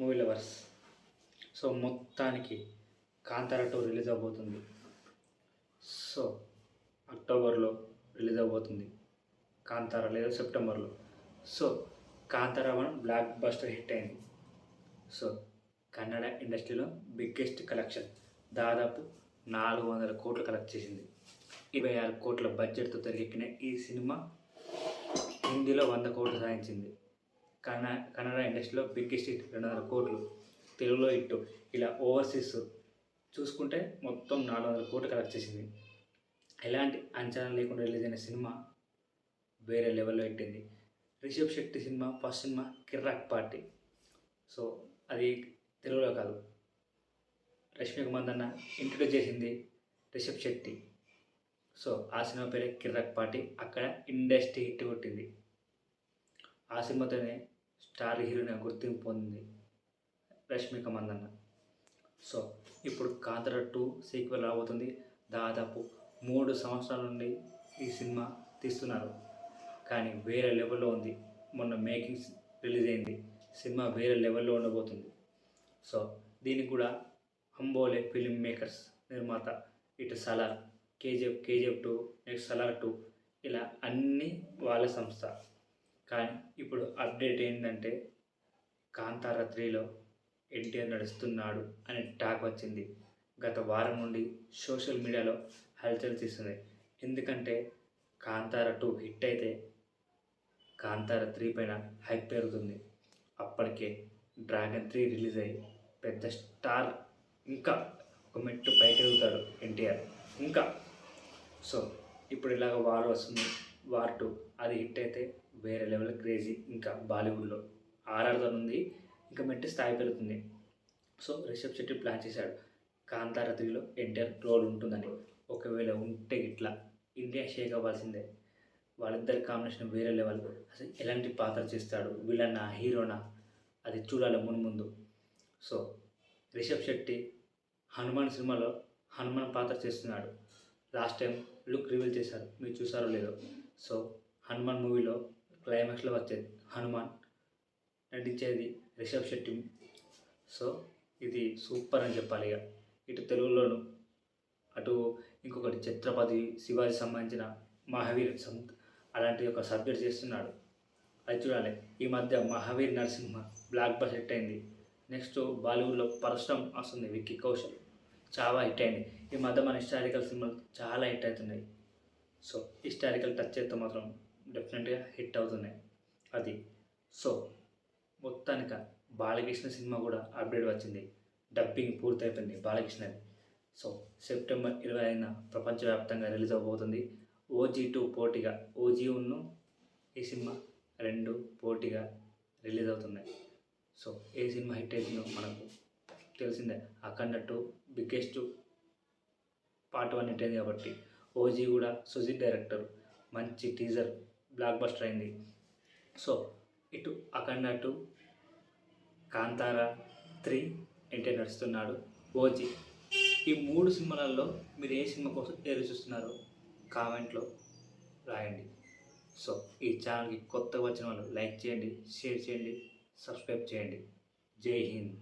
Movie lovers. So మొత్తానికి Kantara two release అవబోతుంది. So అక్టోబర్లో రిలీజ్ అవబోతుంది. కాంతార లేదా సెప్టెంబర్లో. So Kantara one blockbuster hit అయింది. సో కన్నడ ఇండస్ట్రీలో బిగ్గెస్ట్ కలెక్షన్ దాదాపు నాలుగు వందల కోట్లు కలెక్ట్ చేసింది. ఇరవై ఆరు కోట్ల బడ్జెట్తో తెరకెక్కిన ఈ సినిమా హిందీలో వంద కోట్లు సాధించింది. కన్న కన్నడ ఇండస్ట్రీలో బిగ్గెస్ట్ హిట్ రెండు వందల కోట్లు తెలుగులో హిట్. ఇలా ఓవర్సీస్ చూసుకుంటే మొత్తం నాలుగు వందల కోట్లు కలెక్ట్ చేసింది. ఎలాంటి అంచనా లేకుండా రిలీజ్ అయిన సినిమా వేరే లెవెల్లో పెట్టింది Rishab Shetty cinema first cinema Kirik Party. So అది తెలుగులో కాదు. రష్మి కుమార్ దన్న ఇంట్రడ్యూస్ చేసింది రిషబ్ శెట్టి. సో ఆ సినిమా పేరే కిర్రాక్ పార్టీ. అక్కడ ఇండస్ట్రీ హిట్ కొట్టింది. ఆ సినిమాతోనే స్టార్ హీరోయిన్ గుర్తింపు పొందింది రష్మిక మందన్న. సో ఇప్పుడు కాంతర టూ సీక్వెల్ రాబోతుంది. దాదాపు మూడు సంవత్సరాల నుండి ఈ సినిమా తీస్తున్నారు. కానీ వేరే లెవెల్లో ఉంది. మొన్న మేకింగ్స్ రిలీజ్ అయింది. సినిమా వేరే లెవెల్లో ఉండబోతుంది. సో దీనికి కూడా అంబోలే ఫిలిం మేకర్స్ నిర్మాత ఇటు Salaar KGF KGF two next Salaar two ఇలా అన్నీ వాళ్ళ సంస్థ కానీ ఇప్పుడు అప్డేట్ ఏంటంటే కాంతార త్రీలో ఎన్టీఆర్ నడుస్తున్నాడు అనే టాక్ వచ్చింది. గత వారం నుండి సోషల్ మీడియాలో హల్చల్ తీస్తుంది ఎందుకంటే కాంతార టూ హిట్ అయితే కాంతార త్రీ పైన హైప్ పెరుగుతుంది. అప్పటికే డ్రాగన్ త్రీ రిలీజ్ అయ్యి పెద్ద స్టార్ ఇంకా ఒక మెట్టు పైకి ఎదుగుతాడు ఎన్టీఆర్. ఇంకా సో ఇప్పుడు ఇలాగ వార్ వస్తుంది. వార్ టూ అది హిట్ అయితే వేరే లెవెల్ క్రేజీ ఇంకా బాలీవుడ్లో. ఆర్ఆర్తో ఉంది ఇంకా మెట్టి స్థాయి పెరుగుతుంది. సో రిషబ్ శెట్టి ప్లాన్ చేశాడు కాంతార త్రీలో ఎన్టీఆర్ రోల్ ఉంటుందని. ఒకవేళ ఉంటే ఇట్లా ఇండియా షేక్ అవ్వాల్సిందే. వాళ్ళిద్దరి కాంబినేషన్ వేరే లెవెల్. అసలు ఎలాంటి పాత్ర చేస్తాడు? విలన్నా హీరోనా? అది చూడాలి ముందు ముందు. సో రిషబ్ శెట్టి హనుమాన్ సినిమాలో హనుమాన్ పాత్ర చేస్తున్నాడు. లాస్ట్ టైం లుక్ రివీల్ చేశారు. మీరు చూసారో లేదో. సో హనుమాన్ మూవీలో క్లైమాక్స్లో వచ్చేది హనుమాన్ నటించేది రిషబ్ శెట్టి. సో ఇది సూపర్ అని చెప్పాలి ఇక. ఇటు తెలుగులోను అటు ఇంకొకటి ఛత్రపతి శివాజీ సంబంధించిన మహావీర్ సం అలాంటి ఒక సబ్జెక్ట్ చేస్తున్నాడు. అది చూడాలి. ఈ మధ్య Mahavir Narasimha blockbuster hit అయింది. నెక్స్ట్ బాలీవుడ్లో పరశురం వస్తుంది విక్కీ కౌశల్. చాలా హిట్ అయింది. ఈ మధ్య మన హిస్టారికల్ సినిమాలు చాలా హిట్ అవుతున్నాయి. సో హిస్టారికల్ టచ్ చేస్తే మాత్రం డెఫినెట్గా హిట్ అవుతున్నాయి. అది. సో మొత్తానికి బాలకృష్ణ సినిమా కూడా అప్డేట్ వచ్చింది. డబ్బింగ్ పూర్తయిపోయింది బాలకృష్ణది. సో సెప్టెంబర్ ఇరవై ఐదున ప్రపంచవ్యాప్తంగా రిలీజ్ అవబోతుంది. ఓజీ టూ పోటీగా ఓజీ ఉన్ను ఈ సినిమా రెండు పోటీగా రిలీజ్ అవుతున్నాయి. సో ఏ సినిమా హిట్ అవుతుందో మనకు తెలిసిందే. Akhanda two biggest part one hit అయింది కాబట్టి ఓజీ కూడా సుజిత్ డైరెక్టర్ మంచి టీజర్ బ్లాక్ బస్టర్ అయింది. సో ఇటు అఖండ టూ కాంతారా త్రీ ఎన్టీ నడుస్తున్నాడు. ఓజీ ఈ మూడు సినిమాలలో మీరు ఏ సినిమా కోసం ఎదురు చూస్తున్నారో? కామెంట్లో రాయండి. సో ఈ ఛానల్కి కొత్తగా వచ్చిన వాళ్ళు లైక్ చేయండి షేర్ చేయండి సబ్స్క్రైబ్ చేయండి. జై హింద్.